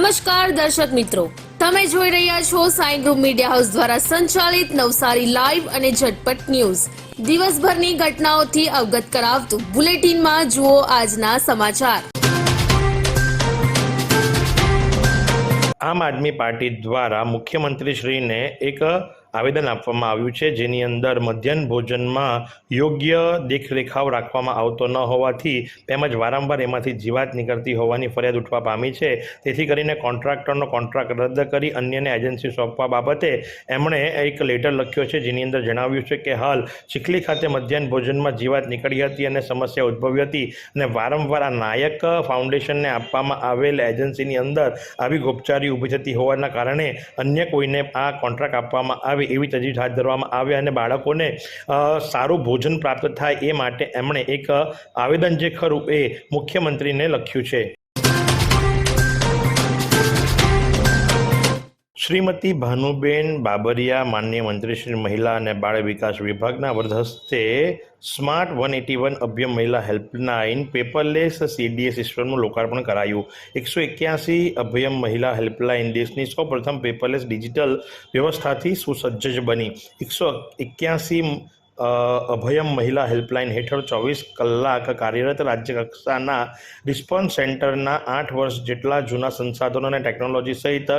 નમસ્કાર દર્શક મિત્રો. તમે જોઈ રહ્યા છો સાઈ ગ્રુપ મીડિયા હાઉસ દ્વારા સંચાલિત નવસારી લાઈવ અને ઝટપટ ન્યૂઝ. દિવસભરની ઘટનાઓથી અવગત કરાવતું બુલેટિનમાં જુઓ આજના સમાચાર. આમ આદમી પાર્ટી દ્વારા મુખ્યમંત્રી શ્રીને એક આવેદન આપવામાં આવ્યું છે, જેની અંદર મધ્યાહન ભોજનમાં યોગ્ય દેખરેખાવ રાખવામાં આવતો ન હોવાથી તેમજ વારંવાર એમાંથી જીવાત નીકળતી હોવાની ફરિયાદ ઉઠવા પામી છે. તેથી કરીને કોન્ટ્રાક્ટરનો કોન્ટ્રાક્ટ રદ કરી અન્યને એજન્સી સોંપવા બાબતે એમણે એક લેટર લખ્યો છે, જેની અંદર જણાવ્યું છે કે, હાલ ચીખલી ખાતે મધ્યાહન ભોજનમાં જીવાત નીકળી હતી અને સમસ્યા ઉદ્ભવી હતી અને વારંવાર આ નાયક ફાઉન્ડેશનને આપવામાં આવેલ એજન્સીની અંદર આવી ગોપચારી ઊભી થતી હોવાના કારણે અન્ય કોઈને આ કોન્ટ્રાક્ટ આપવામાં આવે એવી તજવીજ હાથ ધરવામાં આવે અને બાળકોને સારું ભોજન પ્રાપ્ત થાય એ માટે એમણે એક આવેદન જે ખરું એ મુખ્યમંત્રીને લખ્યું છે. શ્રીમતી ભાનુબેન બાબરિયા માન્ય મંત્રી શ્રી મહિલા અને બાળ વિકાસ વિભાગના વરદહસ્તે smart one eighty one Abhayam મહિલા હેલ્પલાઇન પેપરલેસ સીડીએ સિસ્ટમનું લોકાર્પણ કરાયું. એકસો એક્યાસી અભયમ મહિલા હેલ્પલાઇન દેશની સૌપ્રથમ પેપરલેસ ડિજિટલ વ્યવસ્થાથી સુસજ્જ બની. એકસો એક્યાસી અભયમ મહિલા હેલ્પલાઇન હેઠળ ચોવીસ કલાક કાર્યરત રાજ્ય કક્ષાના રિસ્પોન્સ સેન્ટરના આઠ વર્ષ જેટલા જૂના સંસાધનો અને ટેકનોલોજી સહિત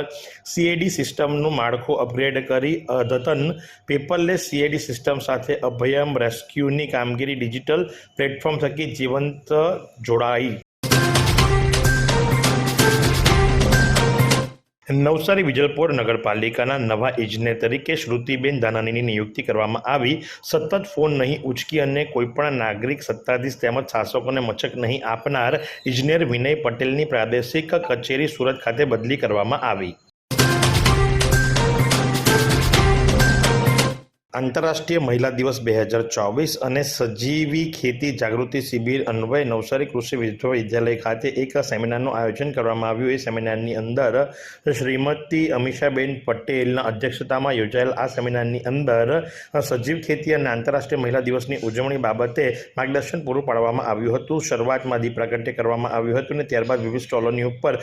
સીએડી સિસ્ટમનું માળખું અપગ્રેડ કરી અદ્યતન પેપરલેસ સીએડી સિસ્ટમ સાથે અભયમ રેસ્ક્યુની કામગીરી ડિજિટલ પ્લેટફોર્મ થકી જીવંત જોડાઈ. નવસારી વિજલપોર નગરપાલિકાના નવા ઇજનેર તરીકે શ્રુતિબેન ધાનાનીની નિયુક્તિ કરવામાં આવી. સતત ફોન નહીં ઉચકી અને કોઈપણ નાગરિક સત્તાધીશ તેમજ શાસકોને મચક નહીં આપનાર ઇજનેર વિનય પટેલની પ્રાદેશિક કચેરી સુરત ખાતે બદલી કરવામાં આવી. આંતરરાષ્ટ્રીય મહિલા દિવસ બે હજાર ચોવીસ અને સજીવી ખેતી જાગૃતિ શિબિર અન્વયે નવસારી કૃષિ વિશ્વવિદ્યાલય ખાતે એક સેમિનારનું આયોજન કરવામાં આવ્યું. એ સેમિનારની અંદર શ્રીમતી અમીષાબેન પટેલના અધ્યક્ષતામાં યોજાયેલ આ સેમિનારની અંદર સજીવ ખેતી અને આંતરરાષ્ટ્રીય મહિલા દિવસની ઉજવણી બાબતે માર્ગદર્શન પૂરું પાડવામાં આવ્યું હતું. શરૂઆતમાં દીપ પ્રાગટ્ય કરવામાં આવ્યું હતું અને ત્યારબાદ વિવિધ સ્ટોલોની ઉપર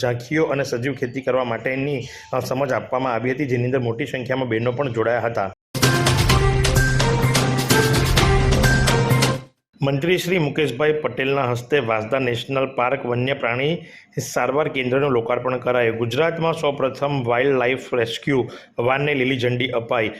ઝાંખીઓ અને સજીવ ખેતી કરવા માટેની સમજ આપવામાં આવી હતી, જેની અંદર મોટી સંખ્યામાં બહેનો પણ જોડાયા હતા. મંત્રી શ્રી મુકેશભાઈ પટેલના હસ્તે વાંસદા નેશનલ પાર્ક વન્ય પ્રાણી સારવાર કેન્દ્રનું લોકાર્પણ કરાયું. ગુજરાતમાં સૌપ્રથમ વાઇલ્ડ લાઇફ રેસ્ક્યુ વાનને લીલી ઝંડી અપાઈ.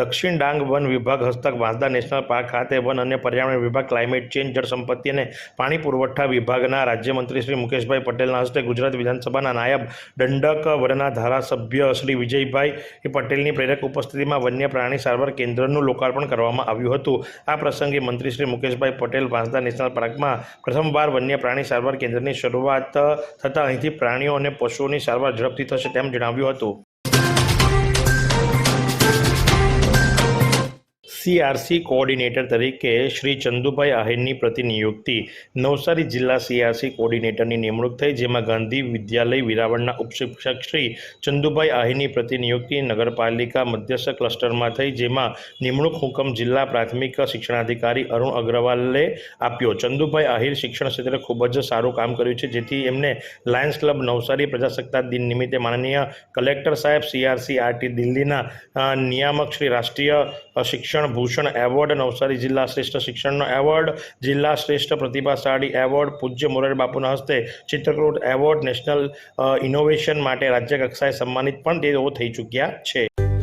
દક્ષિણ ડાંગ વન વિભાગ હસ્તક વાંસદા નેશનલ પાર્ક ખાતે વન અને પર્યાવરણ વિભાગ ક્લાઇમેટ ચેન્જ જળસંપત્તિ અને પાણી પુરવઠા વિભાગના રાજ્યમંત્રી શ્રી મુકેશભાઈ પટેલના હસ્તે ગુજરાત વિધાનસભાના નાયબ દંડક વરના ધારાસભ્ય શ્રી વિજયભાઈ પટેલની પ્રેરક ઉપસ્થિતિમાં વન્ય પ્રાણી સારવાર કેન્દ્રનું લોકાર્પણ કરવામાં આવ્યું હતું. આ પ્રસંગે મંત્રી શ્રી મુકેશભાઈ પટેલ વાંસદા નેશનલ પાર્કમાં પ્રથમવાર વન્ય પ્રાણી સારવાર કેન્દ્રની શરૂઆત થતાં અહીંથી પ્રાણીઓ અને પશુઓની સારવાર ઝડપથી થશે તેમ જણાવ્યું હતું. સીઆરસી કોઓર્ડિનેટર તરીકે શ્રી ચંદુભાઈ આહિરની પ્રતિનિયુક્તિ. નવસારી જિલ્લા સીઆરસી કોઓર્ડિનેટરની નિમણૂક થઈ, જેમાં ગાંધી વિદ્યાલય વિરાવળના ઉપશિક્ષક શ્રી ચંદુભાઈ આહિરની પ્રતિનિયુક્તિ, નગરપાલિકા મધ્યસ્થ ક્લસ્ટરમાં થઈ, જેમાં નિમણૂક હુકમ જિલ્લા પ્રાથમિક શિક્ષણાધિકારી અરુણ અગ્રવાલે આપ્યો. ચંદુભાઈ આહિર શિક્ષણ ક્ષેત્રે ખૂબ જ સારું કામ કર્યું છે, જેથી એમને લાયન્સ ક્લબ નવસારી પ્રજાસત્તાક દિન નિમિત્તે માનનીય કલેક્ટર સાહેબ સીઆરસી આરટી દિલ્હીના નિયામક શ્રી રાષ્ટ્રીય શિક્ષણ ભૂષણ એવોર્ડ નવસારી જિલ્લા શ્રેષ્ઠ શિક્ષણનો એવોર્ડ, જિલ્લા શ્રેષ્ઠ પ્રતિભાશાળી એવોર્ડ, પૂજ્ય મોરારી બાપુના હસ્તે ચિત્રકૂટ એવોર્ડ, નેશનલ ઇનોવેશન માટે રાજ્ય કક્ષાએ સન્માનિત પણ તેઓ થઈ ચૂક્યા છે.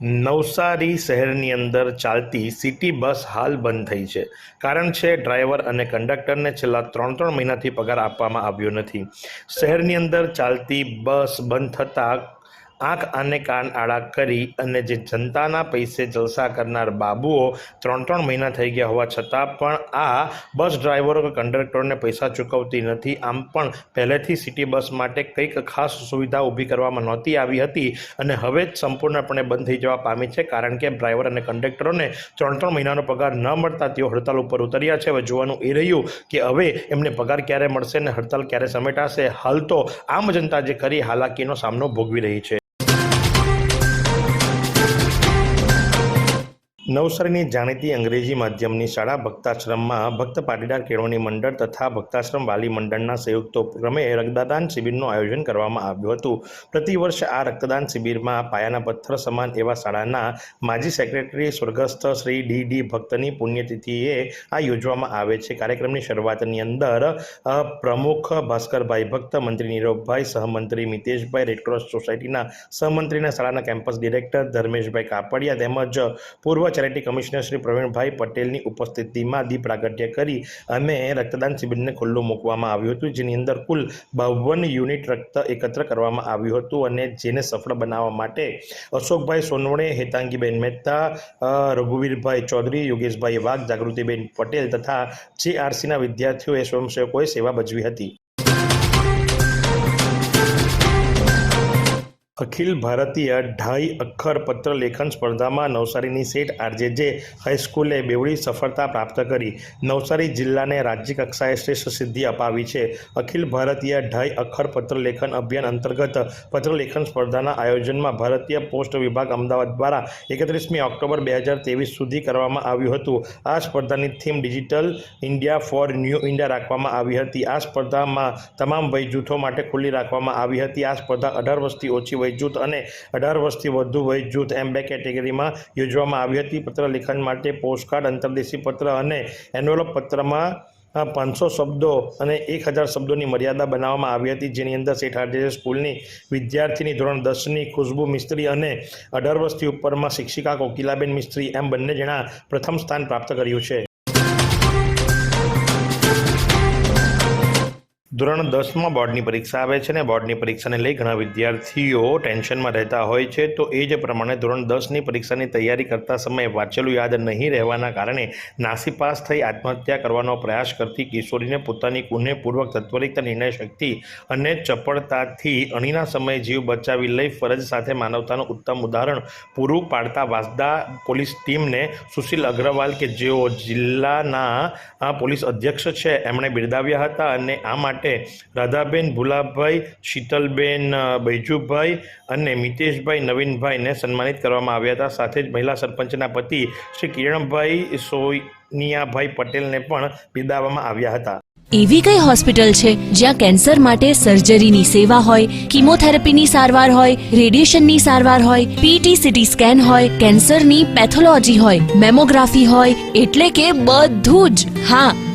Navsari શહેરની અંદર ચાલતી સિટી બસ હાલ બંધ થઈ છે. કારણ છે, ડ્રાઈવર અને કંડક્ટરને છેલ્લા ત્રણ ત્રણ મહિનાથી પગાર આપવામાં આવ્યો નથી. શહેરની અંદર ચાલતી બસ બંધ થતાં આંખ અને કાન આડા કરી અને જે જનતાના પૈસે જલસા કરનાર બાબુઓ ત્રણ ત્રણ મહિના થઈ ગયા હોવા છતાં પણ આ બસ ડ્રાઈવરો કે કંડક્ટરને પૈસા ચૂકવતી નથી. આમ પણ પહેલેથી સિટી બસ માટે કંઈક ખાસ સુવિધા ઊભી કરવામાં નહોતી આવી હતી અને હવે જ સંપૂર્ણપણે બંધ થઈ જવા પામી છે કારણ કે ડ્રાઈવર અને કંડક્ટરોને ત્રણ ત્રણ મહિનાનો પગાર ન મળતા તેઓ હડતાલ ઉપર ઉતર્યા છે. હવે જોવાનું એ રહ્યું કે હવે એમને પગાર ક્યારે મળશે અને હડતાલ ક્યારે સમેટાશે? હાલ તો આમ જનતા જે કરી હાલાકીનો સામનો ભોગવી રહી છે. નવસારીની જાણીતી અંગ્રેજી માધ્યમની શાળા ભક્તાશ્રમમાં ભક્ત પાટીદાર કેળવણી મંડળ તથા ભક્તાશ્રમ વાલી મંડળના સંયુક્ત ઉપક્રમે રક્તદાન શિબિરનું આયોજન કરવામાં આવ્યું હતું. પ્રતિવર્ષ આ રક્તદાન શિબિરમાં પાયાના પથ્થર સમાન એવા શાળાના માજી સેક્રેટરી સ્વર્ગસ્થ શ્રી ડી ડી ભક્તની પુણ્યતિથિએ આ યોજવામાં આવે છે. કાર્યક્રમની શરૂઆતની અંદર પ્રમુખ ભાસ્કરભાઈ ભક્ત, મંત્રી નીરવભાઈ, સહમંત્રી મિતેશભાઈ રેડક્રોસ સોસાયટીના સહમંત્રીના શાળાના કેમ્પસ ડિરેક્ટર ધર્મેશભાઈ કાપડિયા તેમજ પૂર્વ ચેરિટી કમિશનર શ્રી પ્રવીણભાઈ પટેલની ઉપસ્થિતિમાં દીપ પ્રાગટ્ય કરી અને રક્તદાન શિબિરને ખુલ્લું મૂકવામાં આવ્યું હતું, જેની અંદર કુલ બાવન યુનિટ રક્ત એકત્ર કરવામાં આવ્યું હતું અને જેને સફળ બનાવવા માટે અશોકભાઈ સોનવણે, હેતાંગીબેન મહેતા રઘુવીરભાઈ ચૌધરી, યોગેશભાઈ વાઘ, જાગૃતિબેન પટેલ તથા જીઆરસીના વિદ્યાર્થીઓએ સ્વયંસેવકોએ સેવા ભજવી હતી. અખિલ ભારતીય ઢાઈ અખર પત્ર લેખન સ્પર્ધામાં નવસારીની સેઠ આરજેજે હાઈસ્કૂલે બેવડી સફળતા પ્રાપ્ત કરી. નવસારી જિલ્લાને રાજ્ય કક્ષાએ શ્રેષ્ઠ સિદ્ધિ અપાવી છે. અખિલ ભારતીય ઢાઈ અખર પત્ર લેખન અભિયાન અંતર્ગત પત્ર લેખન સ્પર્ધાના આયોજનમાં ભારતીય પોસ્ટ વિભાગ અમદાવાદ દ્વારા એકત્રીસમી ઓક્ટોબર બે હજાર ત્રેવીસ સુધી કરવામાં આવ્યું હતું. આ સ્પર્ધાની theme digital India for new India રાખવામાં આવી હતી. આ સ્પર્ધામાં તમામ વય જૂથો માટે ખુલ્લી રાખવામાં આવી હતી. આ સ્પર્ધા અઢાર વર્ષથી ઓછી વય જૂથ અને અઢાર વર્ષથી વધુ વય જૂથ એમ બે કેટેગરીમાં યોજવામાં આવી હતી. પત્ર લેખન માટે પોસ્ટકાર્ડ, અંતરદેશી પત્ર અને એન્વલપ પત્રમાં પાંચસો શબ્દો અને એક હજાર શબ્દોની મર્યાદા બનાવવામાં આવી હતી, જેની અંદર શેઠ આરજે સ્કૂલની વિદ્યાર્થીની ધોરણ દસની ખુશ્બુ મિસ્ત્રી અને અઢાર વર્ષથી ઉપરમાં શિક્ષિકા કોકિલાબેન મિસ્ત્રી એમ બંને જણા પ્રથમ સ્થાન પ્રાપ્ત કર્યું છે. ધોરણ દસમાં બોર્ડની પરીક્ષા આવે છે ને બોર્ડની પરીક્ષાને લઈ ઘણા વિદ્યાર્થીઓ ટેન્શનમાં રહેતા હોય છે. તો એ જ પ્રમાણે ધોરણ દસની પરીક્ષાની તૈયારી કરતા સમયે વાંચેલું યાદ નહીં રહેવાના કારણે નાસીપાસ થઈ આત્મહત્યા કરવાનો પ્રયાસ કરતી કિશોરીને પોતાની કુનેપૂર્વક તત્વરિત નિર્ણય શક્તિ અને ચપળતાથી અણીના સમયે જીવ બચાવી લઈ ફરજ સાથે માનવતાનું ઉત્તમ ઉદાહરણ પૂરું પાડતા વાસદા પોલીસ ટીમને સુશીલ અગ્રવાલ કે જેઓ જિલ્લાના પોલીસ અધ્યક્ષ છે, એમણે બિરદાવ્યા હતા અને આ માટે રાધાબેન, ભુલાભાઈ, શીતલબેન બૈજુભાઈ અને મિતેશભાઈ, નવીનભાઈને સન્માનિત કરવામાં આવ્યા હતા. સાથે જ મહિલા સરપંચના પતિ શ્રી કિરણભાઈ સોનિયાભાઈ પટેલને પણ બિરદાવવામાં આવ્યા હતા. એવી કઈ હોસ્પિટલ છે જ્યાં કેન્સર માટે સર્જરીની સેવા હોય, કિમોથેરાપીની સારવાર હોય, રેડિયેશનની સારવાર હોય પીટી સીટી સ્કેન હોય, કેન્સરની પેથોલોજી હોય, મેમોગ્રાફી હોય, એટલે કે બધું જ. હા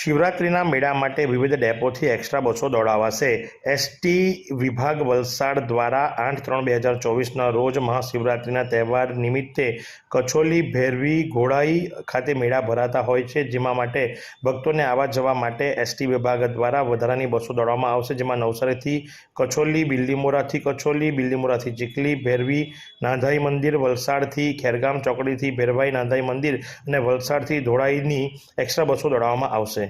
શિવરાત્રિના મેળા માટે વિવિધ ડેપોથી એક્સ્ટ્રા બસો દોડાવાશે. એસટી વિભાગ વલસાડ દ્વારા આઠ ત્રણ બે હજાર ચોવીસના રોજ મહાશિવરાત્રિના તહેવાર નિમિત્તે કચોલી ભેરવી ઘોડાઈ ખાતે મેળા ભરાતા હોય છે, જેમાં માટે ભક્તોને આવવા જવા માટે એસટી વિભાગ દ્વારા વધારાની બસો દોડવામાં આવશે, જેમાં નવસારીથી કચોલી બિલ્લીમોરાથી કચોલી બિલ્લીમોરાથી ચીખલી, ભેરવી, નાંધાઈ મંદિર, વલસાડથી ખેરગામ ચોકડીથી ભેરવાઈ, નાંધાઈ મંદિર અને વલસાડથી ધોળાઈની એક્સ્ટ્રા બસો દોડાવવામાં આવશે.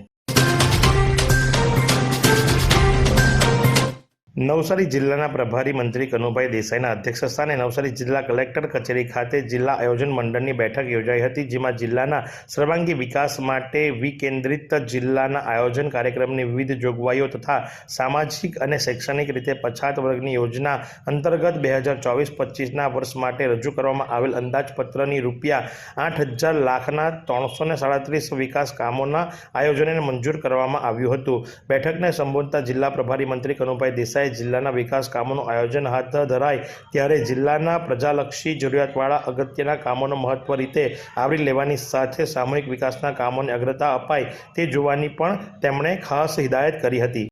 નવસારી જિલ્લાના પ્રભારી મંત્રી કનુભાઈ દેસાઈના અધ્યક્ષસ્થાને નવસારી જિલ્લા કલેક્ટર કચેરી ખાતે જિલ્લા આયોજન મંડળની બેઠક યોજાઈ હતી, જેમાં જિલ્લાના સર્વાંગી વિકાસ માટે વિકેન્દ્રિત જિલ્લાના આયોજન કાર્યક્રમની વિવિધ જોગવાઈઓ તથા સામાજિક અને શૈક્ષણિક રીતે પછાત વર્ગની યોજના અંતર્ગત બે હજાર ચોવીસ પચીસના વર્ષ માટે રજૂ કરવામાં આવેલ અંદાજપત્રની રૂપિયા આઠ હજાર લાખના ત્રણસો ને સાડત્રીસ વિકાસ કામોના આયોજનને મંજૂર કરવામાં આવ્યું હતું. બેઠકને સંબોધતા જિલ્લા પ્રભારી મંત્રી કનુભાઈ દેસાઈ જિલ્લાના વિકાસ કામોનું આયોજન હાથ ધરાય, ત્યારે જિલ્લાના પ્રજાલક્ષી જરૂરિયાતવાળા અગત્યના કામોનો મહત્વ રીતે આવરી લેવાની સાથે સામૂહિક વિકાસના કામોને અગ્રતા અપાય તે જોવાની પણ તેમણે ખાસ હિદાયત કરી હતી.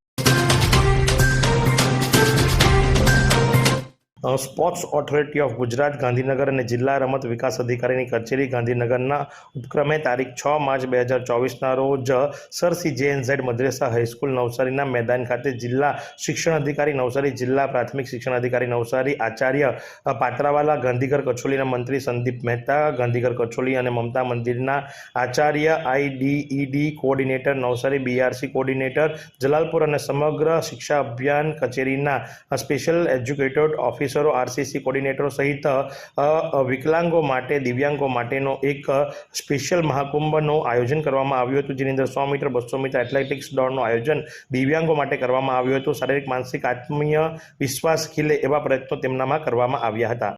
Sports authority of Gujarat Gandhinagar અને જિલ્લા રમત વિકાસ અધિકારીની કચેરી ગાંધીનગરના ઉપક્રમે તારીખ છ માર્ચ બે હજાર ચોવીસના રોજ sir C Z Madresa high school નવસારીના મેદાન ખાતે જિલ્લા શિક્ષણ અધિકારી નવસારી, જિલ્લા પ્રાથમિક શિક્ષણ અધિકારી નવસારી, આચાર્ય પાત્રાવાલા, ગાંધીગર કચોલીના મંત્રી સંદીપ મહેતા, ગાંધીગર કચોલી અને મમતા મંદિરના Acharya IED coordinator Navsari BRC coordinator, Jalalpur અને સમગ્ર શિક્ષા અભિયાન કચેરીના સ્પેશિયલ એજ્યુકેટેડ ઓફિસરો, આરસીસી કોર્ડિનેટરો સહિત વિકલાંગો માટે, દિવ્યાંગો માટેનો એક સ્પેશિયલ મહાકુંભનું આયોજન કરવામાં આવ્યું હતું, જેની અંદર સો મીટર બસો મીટર એથ્લેટિક્સ દોડનું આયોજન દિવ્યાંગો માટે કરવામાં આવ્યું હતું. શારીરિક, માનસિક, આત્મીય વિશ્વાસ ખીલે એવા પ્રયત્નો તેમનામાં કરવામાં આવ્યા હતા.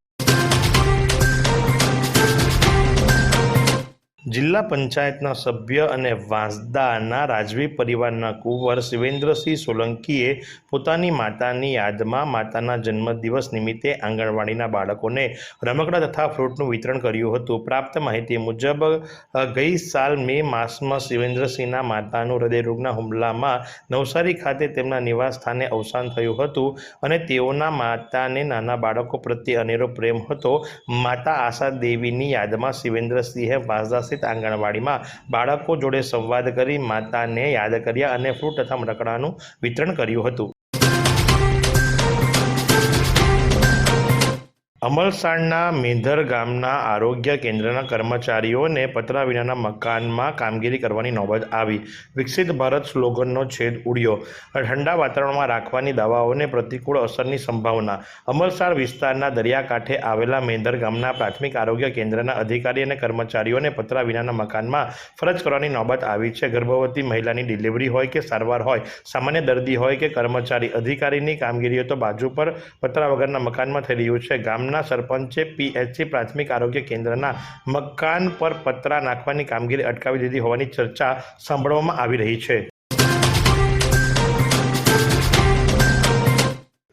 જિલ્લા પંચાયતના સભ્ય અને વાંસદાના રાજવી પરિવારના કુંવર શિવેન્દ્રસિંહ સોલંકીએ પોતાની માતાની યાદમાં માતાના જન્મદિવસ નિમિત્તે આંગણવાડીના બાળકોને રમકડા તથા ફ્રૂટનું વિતરણ કર્યું હતું. પ્રાપ્ત માહિતી મુજબ ગઈ સાલ મે માસમાં શિવેન્દ્રસિંહના માતાનું હૃદયરોગના હુમલામાં નવસારી ખાતે તેમના નિવાસ સ્થાને અવસાન થયું હતું અને તેઓના માતાને નાના બાળકો પ્રત્યે અનેરો પ્રેમ હતો. માતા આશા દેવીની યાદમાં શિવેન્દ્રસિંહે વાંસદા સ્થિત આંગણવાડીમાં બાળકો જોડે સંવાદ કરી માતાને યાદ કર્યા અને ફ્રૂટ તથા રકડાનું વિતરણ કર્યું હતું. અમલસાડના મેંધર ગામના આરોગ્ય કેન્દ્રના કર્મચારીઓને પતરા વિનાના મકાનમાં કામગીરી કરવાની નોબત આવી. વિકસિત ભારત સ્લોગનનો છેદ ઉડ્યો. ઠંડા વાતાવરણમાં રાખવાની દવાઓને પ્રતિકૂળ અસરની સંભાવના. અમલસાડ વિસ્તારના દરિયાકાંઠે આવેલા મેંધર ગામના પ્રાથમિક આરોગ્ય કેન્દ્રના અધિકારી અને કર્મચારીઓને પતરા વિનાના મકાનમાં ફરજ કરવાની નોબત આવી છે. ગર્ભવતી મહિલાની ડિલિવરી હોય કે સારવાર હોય, સામાન્ય દર્દી હોય કે કર્મચારી અધિકારીની કામગીરીઓ તો બાજુ પર પતરા વગરના મકાનમાં થઈ રહ્યું છે. ગામના સરપંચે પીએચસી પ્રાથમિક આરોગ્ય કેન્દ્રના મકાન પર પતરા નાખવાની કામગીરી અટકાવી દીધી હોવાની ચર્ચા સાંભળવામાં આવી રહી છે.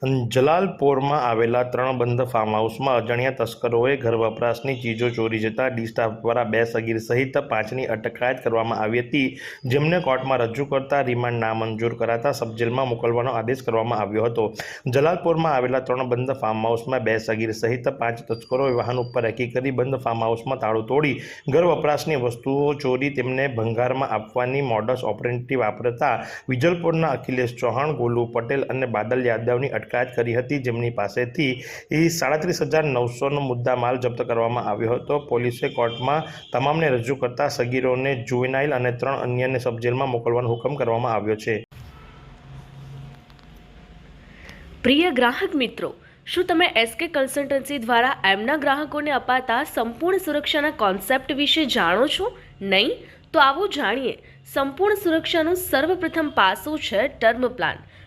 જલાલપોરમાં આવેલા ત્રણ બંધ ફાર્મ હાઉસમાં અજાણ્યા તસ્કરોએ ઘર વપરાશની ચીજો ચોરી જતા ડી સ્ટાફ દ્વારા બે સગીર સહિત પાંચની અટકાયત કરવામાં આવી હતી, જેમને કોર્ટમાં રજૂ કરતા રિમાન્ડ નામંજૂર કરાતા સબજેલમાં મોકલવાનો આદેશ કરવામાં આવ્યો હતો. જલાલપોરમાં આવેલા ત્રણ બંધ ફાર્મ હાઉસમાં બે સગીર સહિત પાંચ તસ્કરોએ વાહન ઉપર રેકી કરી બંધ ફાર્મ હાઉસમાં તાળું તોડી ઘર વપરાશની વસ્તુઓ ચોરી તેમને ભંગારમાં આપવાની મોડસ ઓપરેન્ટી વાપરતા વિજલપુરના અખિલેશ ચૌહાણ, ગોલુ પટેલ અને બાદલ યાદવની અટકાયત કરી હતી જેમની પાસેથી એ સાડત્રીસ હજાર નવસોનો મુદ્દા માલ જપ્ત કરવામાં આવ્યો હતો. પોલીસે કોર્ટમાં તમામને રજૂ કરતા સગીરોને જુવેનાઇલ અને ત્રણ અન્યને સબજેલમાં મોકલવાનો હુકમ કરવામાં આવ્યો છે. પ્રિય ગ્રાહક મિત્રો, શું તમે એસકે કન્સલ્ટન્સી દ્વારા એમના ગ્રાહકોને અપાતા સંપૂર્ણ સુરક્ષાના કોન્સેપ્ટ વિશે જાણો છો? નહીં? તો આવો જાણીએ. સંપૂર્ણ સુરક્ષાનું સર્વપ્રથમ પાસું છે ટર્મ પ્લાન.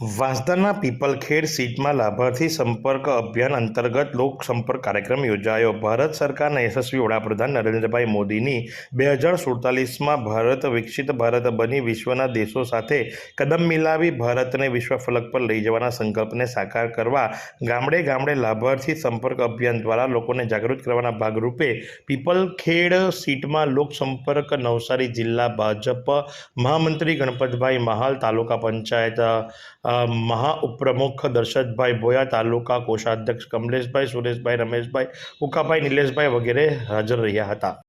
વાંસદાના પીપલખેડ સીટમાં લાભાર્થી સંપર્ક અભિયાન અંતર્ગત લોકસંપર્ક કાર્યક્રમ યોજાયો. ભારત સરકારના યશસ્વી વડાપ્રધાન નરેન્દ્રભાઈ મોદીની બે હજાર સુડતાલીસમાં ભારત વિકસિત ભારત બની વિશ્વના દેશો સાથે કદમ મિલાવી ભારતને વિશ્વ ફલક પર લઈ જવાના સંકલ્પને સાકાર કરવા ગામડે ગામડે લાભાર્થી સંપર્ક અભિયાન દ્વારા લોકોને જાગૃત કરવાના ભાગરૂપે પીપલખેડ સીટમાં લોકસંપર્ક નવસારી જિલ્લા ભાજપ મહામંત્રી ગણપતભાઈ મહાલ તાલુકા પંચાયત અ, મહાઉપપ્રમુખ દર્શતભાઈ ભોયા તાલુકા કોષાધ્યક્ષ કમલેશભાઈ સુરેશભાઈ રમેશભાઈ ઉકાભાઈ નિલેશભાઈ વગેરે હાજર રહ્યા હતા.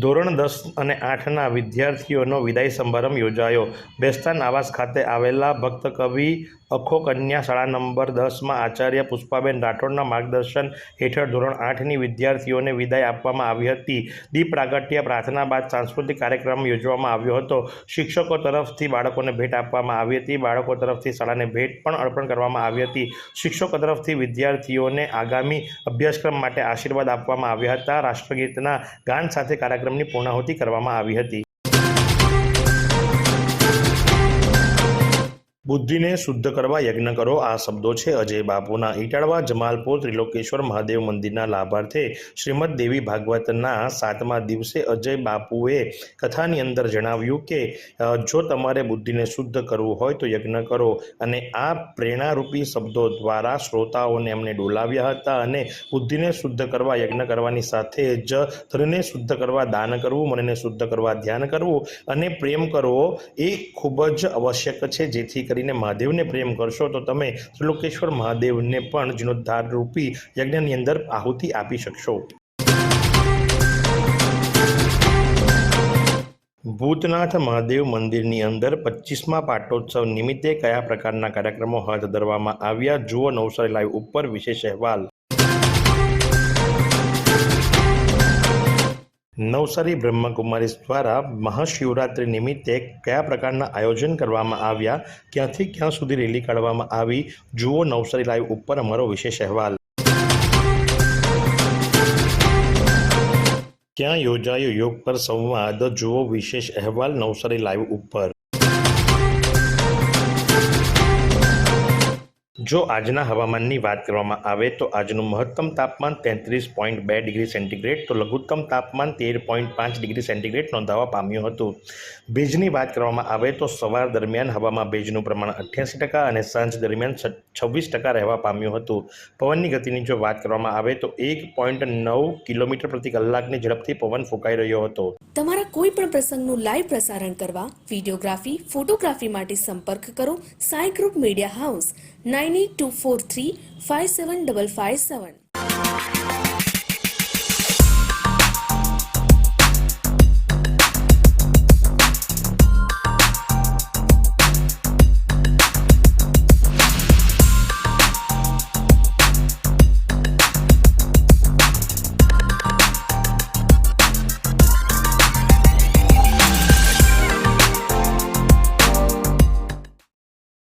ધોરણ દસ અને આઠના વિદ્યાર્થીઓનો વિદાય સમારંભ યોજાયો. બેસ્તાન આવાસ ખાતે આવેલા ભક્ત કવિ અખો કન્યા શાળા નંબર દસમાં આચાર્ય પુષ્પાબેન રાઠોડના માર્ગદર્શન હેઠળ ધોરણ આઠની વિદ્યાર્થીઓને વિદાય આપવામાં આવી હતી. દીપ પ્રાગટ્ય પ્રાર્થના બાદ સાંસ્કૃતિક કાર્યક્રમ યોજવામાં આવ્યો હતો. શિક્ષકો તરફથી બાળકોને ભેટ આપવામાં આવી હતી. બાળકો તરફથી શાળાને ભેટ પણ અર્પણ કરવામાં આવી હતી. શિક્ષકો તરફથી વિદ્યાર્થીઓને આગામી અભ્યાસક્રમ માટે આશીર્વાદ આપવામાં આવ્યા હતા. રાષ્ટ્રગીતના ગાન સાથે કાર્યક્રમની પૂર્ણાહુતિ કરવામાં આવી હતી. બુદ્ધિને શુદ્ધ કરવા યજ્ઞ કરો. આ શબ્દો છે અજય બાપુના. ઈટાળવા જમાલપુર ત્રિલોકેશ્વર મહાદેવ મંદિરના લાભાર્થે શ્રીમદ દેવી ભાગવતના સાતમા દિવસે અજય બાપુએ કથાની અંદર જણાવ્યું કે જો તમારે બુદ્ધિને શુદ્ધ કરવું હોય તો યજ્ઞ કરો અને આ પ્રેરણારૂપી શબ્દો દ્વારા શ્રોતાઓને એમને ડોલાવ્યા હતા અને બુદ્ધિને શુદ્ધ કરવા, યજ્ઞ કરવાની સાથે જ ધનને શુદ્ધ કરવા, દાન કરવું, મનને શુદ્ધ કરવા, ધ્યાન કરવું અને પ્રેમ કરવો એ ખૂબ જ આવશ્યક છે. જેથી કરીને મહાદેવને પ્રેમ કરશો તો તમે ત્રિલોકેશ્વર મહાદેવને પણ જીર્ણોદ્ધાર રૂપી યજ્ઞની અંદર આહુતિ આપી શકશો. ભૂતનાથ મહાદેવ મંદિરની અંદર પચીસમા પાટોત્સવ નિમિત્તે કયા પ્રકારના કાર્યક્રમો હાથ ધરવામાં આવ્યા? જુઓ નવસારી લાઈવ ઉપર વિશેષ અહેવાલ. નવસારી બ્રહ્મકુમારી દ્વારા મહાશિવરાત્રિ નિમિત્તે કયા પ્રકારના આયોજન કરવામાં આવ્યા? ક્યાંથી ક્યાં સુધી રેલી કાઢવામાં આવી? જુઓ નવસારી લાઈવ ઉપર અમારો વિશેષ અહેવાલ. ક્યાં યોજાયો યોગ પર સંવાદ? જુઓ વિશેષ અહેવાલ નવસારી લાઈવ ઉપર. જો આજના હવામાનની વાત કરવામાં આવે તો આજનું મહત્તમ તાપમાન તેત્રીસ પોઈન્ટ બે ડિગ્રી સેન્ટીગ્રેડ તો લઘુત્તમ તાપમાન તેર પોઈન્ટ પાંચ ડિગ્રી સેન્ટીગ્રેડ નોંધાવા પામ્યું હતું. ભેજની વાત કરવામાં આવે તો સવાર દરમિયાન હવામાં ભેજનું પ્રમાણ અઠ્યાસી ટકા અને સાંજ દરમિયાન છવ્વીસ ટકા રહેવા પામ્યું હતું. પવનની ગતિની જો વાત કરવામાં આવે તો એક પોઈન્ટ નવ કિલોમીટર પ્રતિ કલાકની ઝડપથી પવન ફૂંકાઈ રહ્યો હતો. તમારા કોઈ પણ પ્રસંગનું લાઈવ પ્રસારણ કરવા, વિડીયોગ્રાફી, ફોટોગ્રાફી માટે સંપર્ક કરો Sai group media house, nine eight two four three five seven double five seven